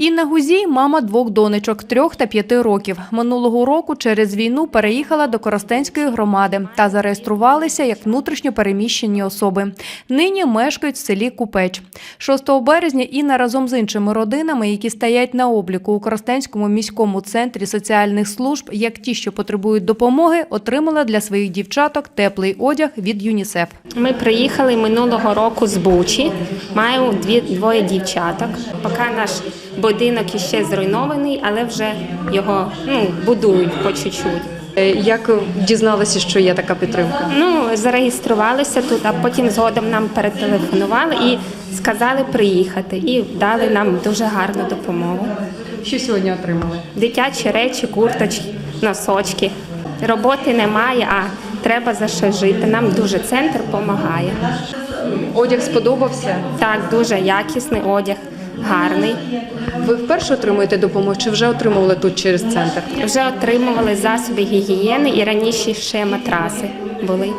Інна Гузій – мама двох донечок, трьох та п'яти років. Минулого року через війну переїхала до Коростенської громади та зареєструвалися як внутрішньо переміщені особи. Нині мешкають в селі Купеч. 6 березня Інна разом з іншими родинами, які стоять на обліку у Коростенському міському центрі соціальних служб, як ті, що потребують допомоги, отримала для своїх дівчаток теплий одяг від ЮНІСЕФ. Ми приїхали минулого року з Бучі. Маємо дві двоє дівчаток. Поки наш будинок іще зруйнований, але вже його ну, будують по чуть-чуть. Е, Як дізналися, що є така підтримка? Ну, зареєструвалися тут, а потім згодом нам перетелефонували і сказали приїхати. І дали нам дуже гарну допомогу. Що сьогодні отримали? Дитячі речі, курточки, носочки. Роботи немає, а треба за що жити. Нам дуже центр допомагає. Одяг сподобався. Так, дуже якісний одяг, гарний. Ви вперше отримуєте допомогу чи вже отримували тут через центр? Вже отримували засоби гігієни і раніше ще матраси були.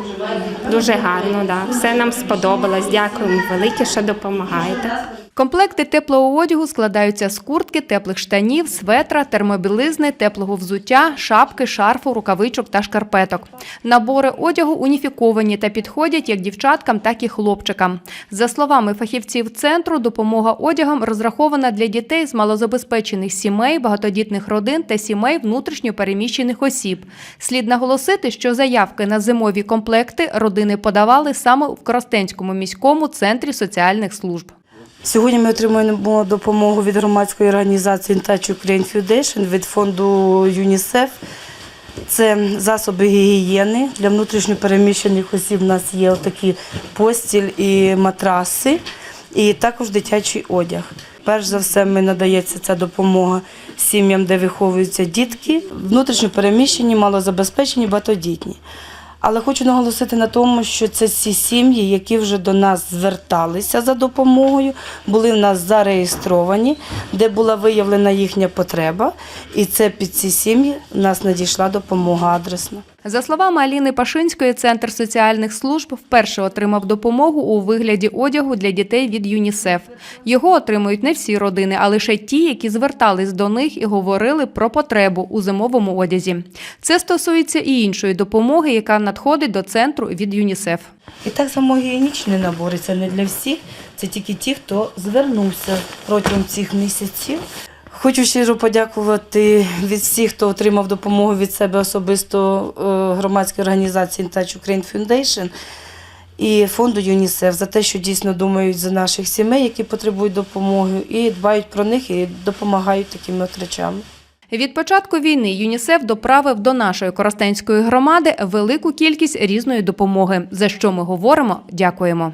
Дуже гарно, да. Все нам сподобалось. Дякуємо велике, що допомагаєте. Комплекти теплого одягу складаються з куртки, теплих штанів, светра, термобілизни, теплого взуття, шапки, шарфу, рукавичок та шкарпеток. Набори одягу уніфіковані та підходять як дівчаткам, так і хлопчикам. За словами фахівців центру, допомога одягом розрахована для дітей з малозабезпечених сімей, багатодітних родин та сімей внутрішньо переміщених осіб. Слід наголосити, що заявки на зимові комплекти родини подавали саме в Коростенському міському центрі соціальних служб. Сьогодні ми отримуємо допомогу від громадської організації In Touch Ukraine Foundation, від фонду ЮНІСЕФ. Це засоби гігієни для внутрішньопереміщених осіб. У нас є отакі постіль і матраси, і також дитячий одяг. Перш за все, ми надається ця допомога сім'ям, де виховуються дітки, внутрішньопереміщені, малозабезпечені, багатодітні. Але хочу наголосити на тому, що це ці сім'ї, які вже до нас зверталися за допомогою, були в нас зареєстровані, де була виявлена їхня потреба, і це під ці сім'ї в нас надійшла допомога адресна. За словами Аліни Пашинської, центр соціальних служб вперше отримав допомогу у вигляді одягу для дітей від ЮНІСЕФ. Його отримують не всі родини, а лише ті, які звертались до них і говорили про потребу у зимовому одязі. Це стосується і іншої допомоги, яка надходить до центру від ЮНІСЕФ. І так само гігієнічні набори це не для всіх, це тільки ті, хто звернувся протягом цих місяців. Хочу щиро подякувати від всіх, хто отримав допомогу від себе особисто е, громадської організації Touch Ukraine Foundation і фонду ЮНІСЕФ за те, що дійсно думають за наших сімей, які потребують допомоги, і дбають про них і допомагають такими от речами. Від початку війни ЮНІСЕФ доправив до нашої коростенської громади велику кількість різної допомоги, за що ми говоримо. Дякуємо.